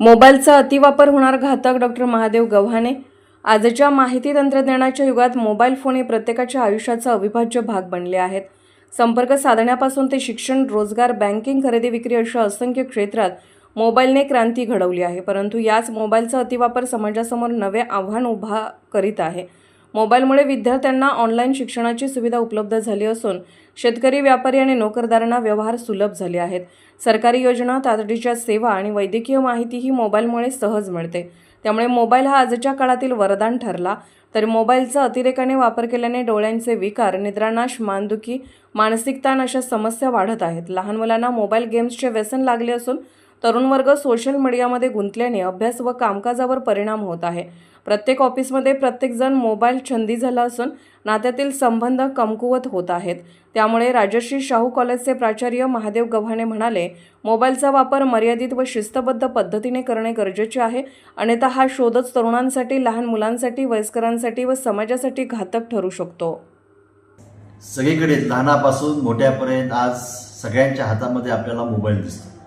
मोबाईलचा अतिवापर होणार घातक डॉक्टर महादेव गव्हाणे. आजच्या माहिती तंत्रज्ञानाच्या युगात मोबाईल फोन हे प्रत्येकाच्या आयुष्याचा अविभाज्य भाग बनले आहेत. संपर्क साधण्यापासून ते शिक्षण रोजगार बँकिंग खरेदी विक्री अशा असंख्य क्षेत्रात मोबाईलने क्रांती घडवली आहे. परंतु याच मोबाईलचा अतिवापर समाजासमोर नवे आव्हान उभा करीत आहे. मोबाईलमुळे विद्यार्थ्यांना ऑनलाईन शिक्षणाची सुविधा उपलब्ध झाली असून शेतकरी व्यापारी आणि नोकरदारांना व्यवहार सुलभ झाले आहेत. सरकारी योजना तातडीच्या सेवा आणि वैद्यकीय माहितीही मोबाईलमुळे सहज मिळते. त्यामुळे मोबाईल हा आजच्या काळातील वरदान ठरला. तर मोबाईलचा अतिरेकाने वापर केल्याने डोळ्यांचे विकार निद्रानाश मानदुखी मानसिक ताण अशा समस्या वाढत आहेत. लहान मुलांना मोबाईल गेम्सचे व्यसन लागले असून तरुण वर्ग सोशल मीडियामध्ये गुंतल्याने अभ्यास व कामकाजावर परिणाम होत आहे. प्रत्येक ऑफिसमध्ये प्रत्येकजण मोबाईल छंदी झाला असून नात्यातील संबंध कमकुवत होत आहेत. त्यामुळे राजश्री शाहू कॉलेजचे प्राचार्य महादेव गव्हाणे म्हणाले मोबाईलचा वापर मर्यादित व शिस्तबद्ध पद्धतीने करणे गरजेचे आहे. अन्यथा हा शोधच तरुणांसाठी लहान मुलांसाठी वयस्करांसाठी व समाजासाठी घातक ठरू शकतो. सगळीकडे लहानापासून मोठ्यापर्यंत आज सगळ्यांच्या हातामध्ये आपल्याला मोबाईल दिसतो.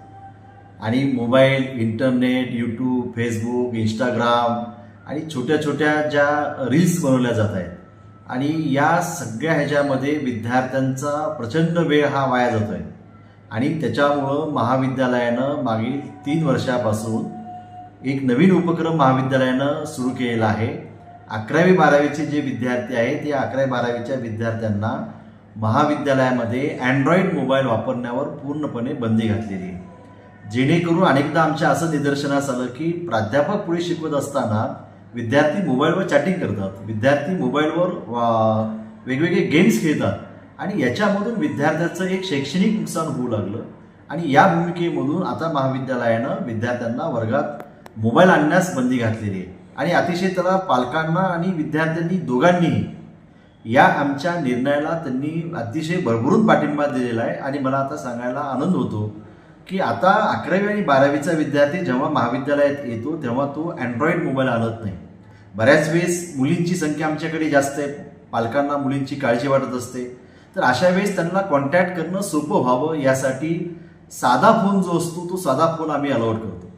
आणि mobile internet YouTube Facebook Instagram आणि छोट्या छोट्या ज्या रील्स बनवल्या जात आहेत. आणि या सगळ्या ह्याच्यामध्ये विद्यार्थ्यांचा प्रचंड वेळ हा वाया जातो आहे आणि त्याच्यामुळं महाविद्यालयानं मागील तीन वर्षापासून एक नवीन उपक्रम महाविद्यालयानं सुरू केलेला आहे. अकरावी बारावीचे जे विद्यार्थी आहेत या अकरावी बारावीच्या विद्यार्थ्यांना महाविद्यालयामध्ये अँड्रॉइड मोबाईल वापरण्यावर पूर्णपणे बंदी घातलेली आहे. जेणेकरून अनेकदा आमच्या असं निदर्शनास आलं की प्राध्यापक पुढे शिकवत असताना विद्यार्थी मोबाईलवर चॅटिंग करतात. विद्यार्थी मोबाईलवर वा- वेगवेगळे गेम्स खेळतात. आणि याच्यामधून विद्यार्थ्याचं एक शैक्षणिक नुकसान होऊ लागलं. आणि या भूमिकेमधून आता महाविद्यालयानं विद्यार्थ्यांना वर्गात मोबाईल आणण्यास बंदी घातलेली आहे. आणि अतिशय त्याला पालकांना आणि विद्यार्थ्यांनी दोघांनीही या आमच्या निर्णयाला त्यांनी अतिशय भरभरून पाठिंबा दिलेला आहे. आणि मला आता सांगायला आनंद होतो की आता अकरावी आणि बारावीचा विद्यार्थी जेव्हा महाविद्यालयात येतो तेव्हा तो अँड्रॉइड मोबाईल आणत नाही. बऱ्याच वेळेस मुलींची संख्या आमच्याकडे जास्त आहे. पालकांना मुलींची काळजी वाटत असते. तर अशा वेळेस त्यांना कॉन्टॅक्ट करणं सोपं व्हावं यासाठी साधा फोन जो असतो तो साधा फोन आम्ही अलाउड करतो.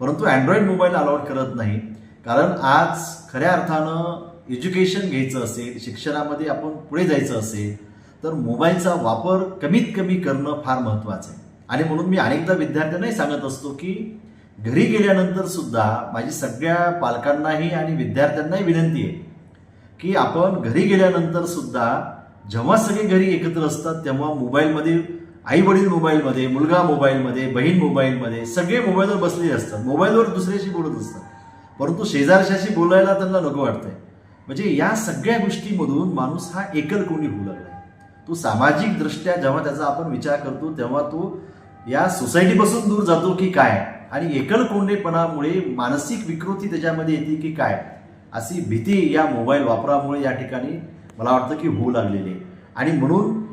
परंतु अँड्रॉइड मोबाईल अलाउड करत नाही. कारण आज खऱ्या अर्थानं एज्युकेशन घ्यायचं असेल शिक्षणामध्ये आपण पुढे जायचं असेल तर मोबाईलचा वापर कमीत कमी करणं फार महत्त्वाचं आहे. आणि म्हणून मी अनेकदा विद्यार्थ्यांनाही सांगत असतो की घरी गेल्यानंतर सुद्धा माझी सगळ्या पालकांनाही आणि विद्यार्थ्यांनाही विनंती आहे की आपण घरी गेल्यानंतर सुद्धा जेव्हा सगळे घरी एकत्र असतात तेव्हा मोबाईलमध्ये आई वडील मोबाईलमध्ये मुलगा मोबाईलमध्ये बहीण मोबाईलमध्ये सगळे मोबाईलवर बसलेले असतात. मोबाईलवर दुसऱ्याशी बोलत असतात. परंतु शेजारशाशी बोलायला त्यांना नको वाटतंय. म्हणजे या सगळ्या गोष्टीमधून माणूस हा एकल कोणी होऊ लागला तो सामाजिक दृष्ट्या जेव्हा त्याचा आपण विचार करतो तेव्हा तो या सोसायटीपासून दूर जातो की काय? आणि एकल कोंडेपणामुळे मानसिक विकृती त्याच्यामध्ये येते की काय? अशी भीती या मोबाईल वापरामुळे या ठिकाणी मला वाटतं की होऊ लागलेली आहे. आणि म्हणून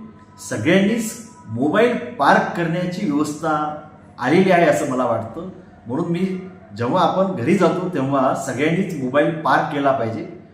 सगळ्यांनीच मोबाईल पार्क करण्याची व्यवस्था आलेली आहे असं मला वाटतं. म्हणून मी जेव्हा आपण घरी जातो तेव्हा सगळ्यांनीच मोबाईल पार्क केला पाहिजे.